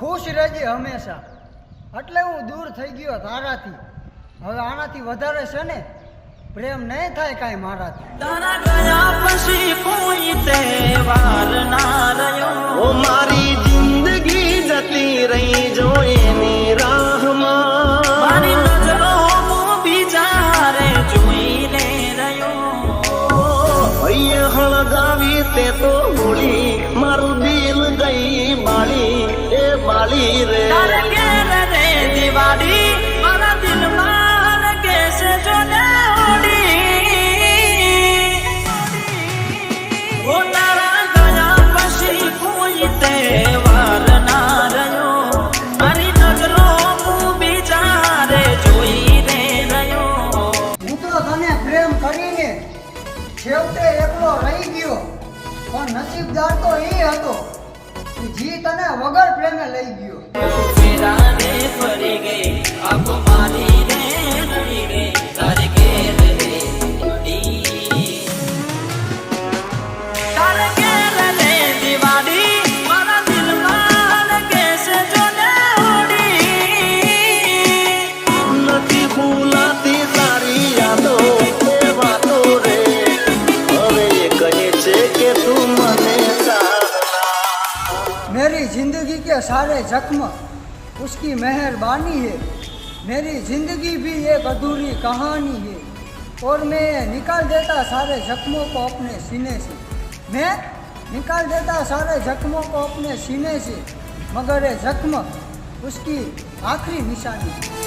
ખુશ રહેજે હંમેશા. એટલે હું દૂર થઈ ગયો તારાથી. હવે આનાથી વધારે છે ને પ્રેમ નહીં થાય કાંઈ મારાથી. હળગાવી તે તો હોળી તો એ હતો જી તને વગર પ્રેમે લઈ ગયો. ફેરા ગઈ, આખો મારી રે ગઈ. सारे जख्म उसकी मेहरबानी है मेरी जिंदगी भी एक अधूरी कहानी है और मैं निकाल देता सारे जख्मों को अपने सीने से मैं निकाल देता सारे जख्मों को अपने सीने से मगर ये जख्म उसकी आखिरी निशानी है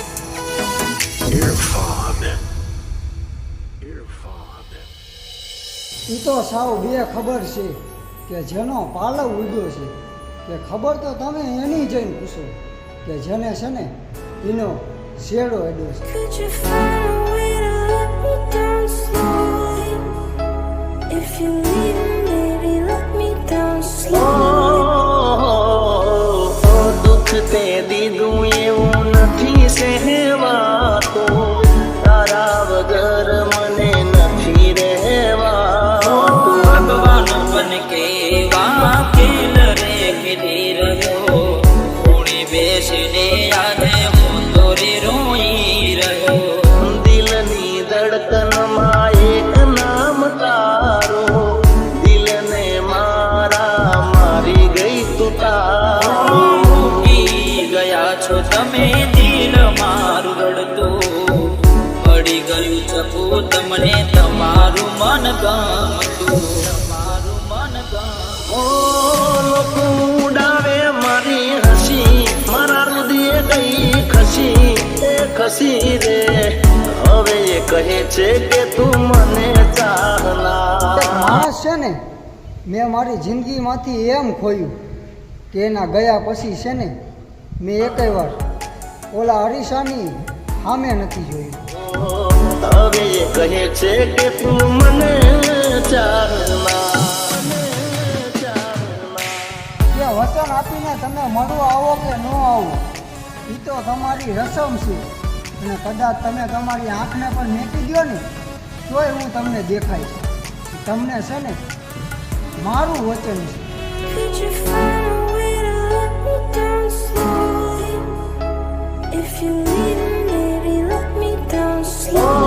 એ તો સાવ બે ખબર છે કે જેનો પાલવ ઉડ્યો છે કે ખબર તો તમે એની જઈને પૂછો કે જેને છે ને એનો શેડો એડો છે. બેસીને યાદે હું દોરી રોઈ રહ્યો. દિલની ધડકનમાં એક નામ તારો. દિલને મારા મારી ગઈ તું તારો. મૂકી ગયા છો તમે દિલ મારું રડતું. પડી ગયું ચકુ તમને તમારું મન ગમતું. ખસી રે હવે એ કહે છે કે તું મને માણસ છે ને મેં મારી જિંદગીમાંથી એમ ખોયું કે એના ગયા પછી છે ને મેં એકેય વાર ઓલા અરીસાની સામે નથી જોયું. હવે એ કહે છે કે તું મને વચન આપીને તમે મળવા આવો કે ન આવો એ તો તમારી રસમ છે. અને કદાચ તમે તમારી આંખને પણ મેકી દો ને તોય હું તમને દેખાય તમને છે ને મારું વચન છે slowly.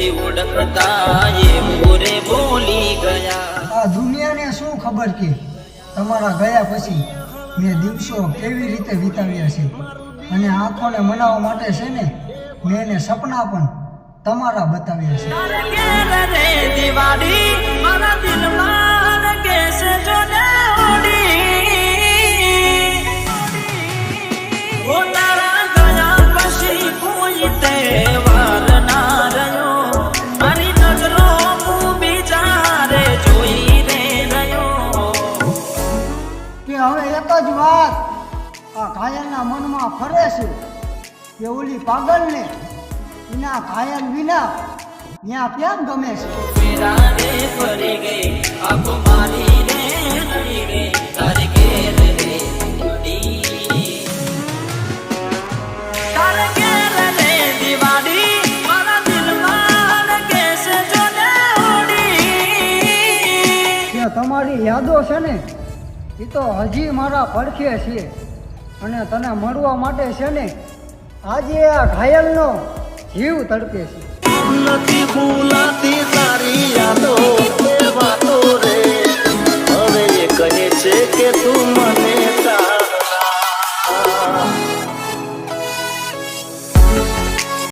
નથી ઓળખતા એ પૂરે બોલી ગયા. આ દુનિયાને શું ખબર કે તમારા ગયા પછી મેં દિવસો કેવી રીતે વિતાવ્યા છે? અને આંખોને મનાવવા માટે છે ને મેં એને સપના પણ તમારા બતાવ્યા છે. દિવાળી મારા દિલમાં વાત. આ ઘાયલના મનમાં ફરે છે કે ઓલી પાગલને એના ઘાયલ વિના ત્યાં કેમ ગમે છે? તમારી યાદો છે ને? એ તો હજી મારા પડખે છીએ અને તને મળવા માટે છે ને, આજે આ ઘાયલનો જીવ તડપે છે. નથી ભૂલાતી તારી